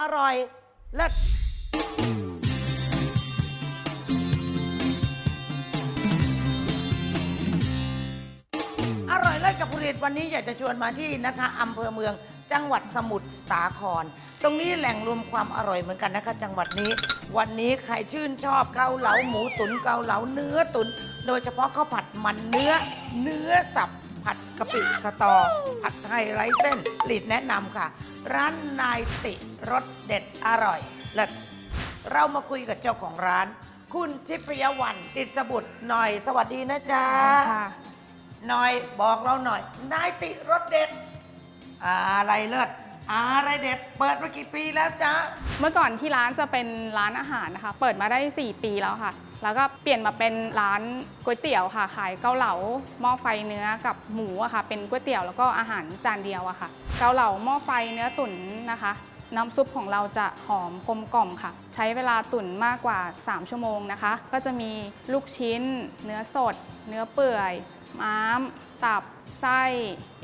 อร่อยเลิศอร่อยเลิศกับผลิตวันนี้อยากจะชวนมาที่นะคะอำเภอเมืองจังหวัดสมุทรสาคร ตรงนี้แหล่งรวมความอร่อยเหมือนกันนะคะ จังหวัดนี้ วันนี้ใครชื่นชอบเกาเหลาหมูตุนเกาเหลาเนื้อตุนโดยเฉพาะข้าวผัดมันเนื้อเนื้อสับ ผัดกะปิสตอ ผัดไทยไร้เส้นหลีดแนะนำค่ะ ร้านนายติรสเด็ดอร่อยเลิศเรามาคุยกับเจ้าของร้าน คุณทิพยวันติดบุตรหน่อยสวัสดีนะจ๊ะค่ะหน่อยบอกเราหน่อยนายติรสเด็ด อะไรเลิศอะไรเด็ด เปิดมากี่ปีแล้วจ๊ะ เมื่อก่อนที่ร้านจะเป็นร้านอาหารนะคะ เปิดมาได้ 4 ปีแล้วค่ะ แล้วก็เปลี่ยนมาเป็นร้านก๋วยเตี๋ยวค่ะ ขายเกาเหลาหม้อไฟเนื้อกับหมูอะค่ะ เป็นก๋วยเตี๋ยวแล้วก็อาหารจานเดียวอะค่ะ เกาเหลาหม้อไฟเนื้อตุ๋นนะคะ น้ำซุปของเราจะหอมกลมกล่อมค่ะ ใช้เวลาตุ๋นมากกว่า 3 ชั่วโมงนะคะ ก็จะมีลูกชิ้น เนื้อสด เนื้อเปื่อย ม้าม ตับ ไส้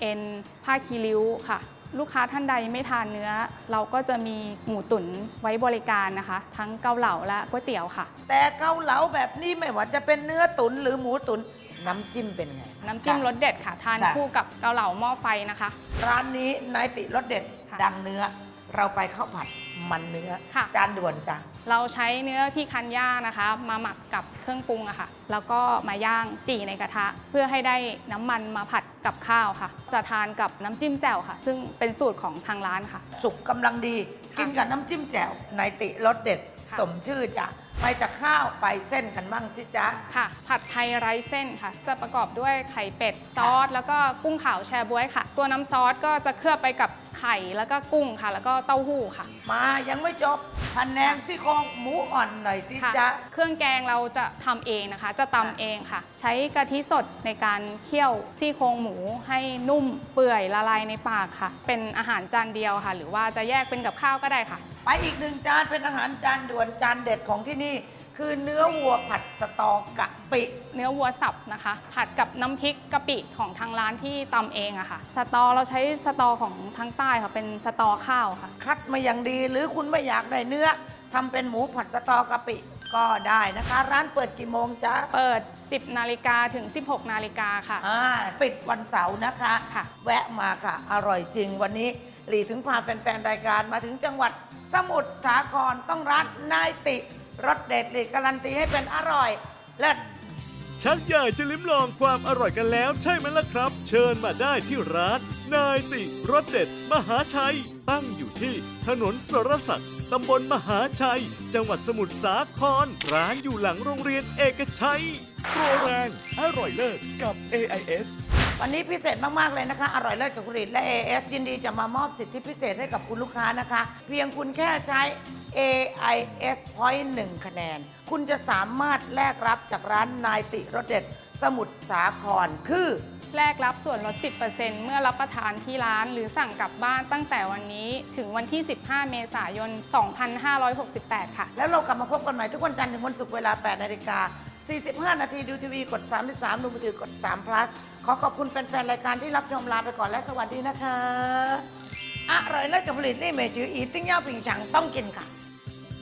เอ็น ผ้าคีริ้วค่ะ ลูกค้าท่านใดไม่ทานเนื้อ เราก็จะมีหมูตุ๋นไว้บริการนะคะ ทั้งเกาเหลาและก๋วยเตี๋ยวค่ะ แต่เกาเหลาแบบนี้ไม่ว่าจะเป็นเนื้อตุ๋นหรือหมูตุ๋นน้ำจิ้มเป็นไง น้ำจิ้มรสเด็ดค่ะ ทานค่ะคู่กับเกาเหลาหม้อไฟนะคะ ร้านนี้นายติรสเด็ด ค่ะ ดังเนื้อ เราไปข้าวผัด มันเนื้อค่ะ จานด่วนจ้ะเราใช้เนื้อพี่คันย่านะคะ มาหมักกับเครื่องปรุงอะค่ะ แล้วก็มาย่างจี่ในกระทะ เพื่อให้ได้น้ำมันมาผัดกับข้าวค่ะ จะทานกับน้ำจิ้มแจ่วค่ะ ซึ่งเป็นสูตรของทางร้านค่ะ สุกกำลังดี ค่ะกินกับน้ำจิ้มแจ่วนายติรสเด็ด ค่ะ สมชื่อจ้ะไปจากข้าวไปเส้นกันบ้างสิจ๊ะ ค่ะ ผัดไทยไร้เส้นค่ะ จะประกอบด้วยไข่เป็ดซอส แล้วก็กุ้งขาวแชร์บ๊วยค่ะ ตัวน้ำซอสก็จะเคลือบไปกับ ไข่แล้วก็กุ้งค่ะ แล้วก็เต้าหู้ค่ะ มายังไม่จบพันแนงซี่โครงหมูอ่อนหน่อยสิค่ะ จ๊ะ เครื่องแกงเราจะทำเองนะคะ จะตำเองค่ะ ใช้กะทิสดในการเคี่ยวซี่โครงหมูให้นุ่มเปื่อยละลายในปากค่ะ เป็นอาหารจานเดียวค่ะ หรือว่าจะแยกเป็นกับข้าวก็ได้ค่ะ ไปอีกหนึ่งจานเป็นอาหารจานด่วนจานเด็ดของที่นี่ คือเนื้อวัวผัดสตอกะปิ เนื้อวัวสับนะคะ ผัดกับน้ำพริกกะปิของทางร้านที่ตำเองอะค่ะ สตอเราใช้สตอของทางใต้ค่ะ เป็นสตอข้าวค่ะ คัดมาอย่างดีหรือคุณไม่อยากได้เนื้อทำเป็นหมูผัดสตอกะปิก็ได้นะคะ ร้านเปิดกี่โมงจ๊ะเปิด 10 นาฬิกาถึง 16 นาฬิกาค่ะ อ่าปิดวันเสาร์นะคะค่ะ แวะมาค่ะ อร่อยจริงวันนี้หลีถึงพาแฟนๆรายการมาถึงจังหวัดสมุทรสาครต้องร้านนายติ รสเด็ดหลีการันตีให้เป็นอร่อย เลิศ ชักอยากจะลิ้มลองความอร่อยกันแล้วใช่ไหมล่ะครับ เชิญมาได้ที่ร้าน นายติรสเด็ด มหาชัย ตั้งอยู่ที่ถนนสรศักดิ์ตำบลมหาชัย จังหวัดสมุทรสาคร ร้านอยู่หลังโรงเรียนเอกชัยโปรแรงอร่อยเลิศกับ AIS วันนี้พิเศษมาก ๆ เลยนะคะ อร่อยเลิศกับคุณฤทธิ์และ AS ยินดีจะมามอบสิทธิพิเศษให้กับคุณลูกค้านะคะ เพียงคุณแค่ใช้ AIS Point 1 คะแนน คุณจะสามารถแลกรับจากร้านนายติรสเด็ดสมุทรสาครคือ แลกรับส่วนลด 10%เมื่อรับประทานที่ร้านหรือสั่งกลับบ้านตั้งแต่วันนี้ถึงวันที่ 15 เมษายน 2568 ค่ะ แล้วเรากลับมาพบกันใหม่ทุกวันจันทร์ถึงวันศุกร์เวลา 8 นาฬิกา 45 นาทีดูทีวีกด 33 ดูมือถือกด 3 plus ขอขอบคุณแฟน ๆ รายการที่รับชมลาไปก่อนและสวัสดีนะคะ อร่อยเลิศกับผลิตนี่เมจืออีติ้งเย่าผิงฉังต้องกินค่ะ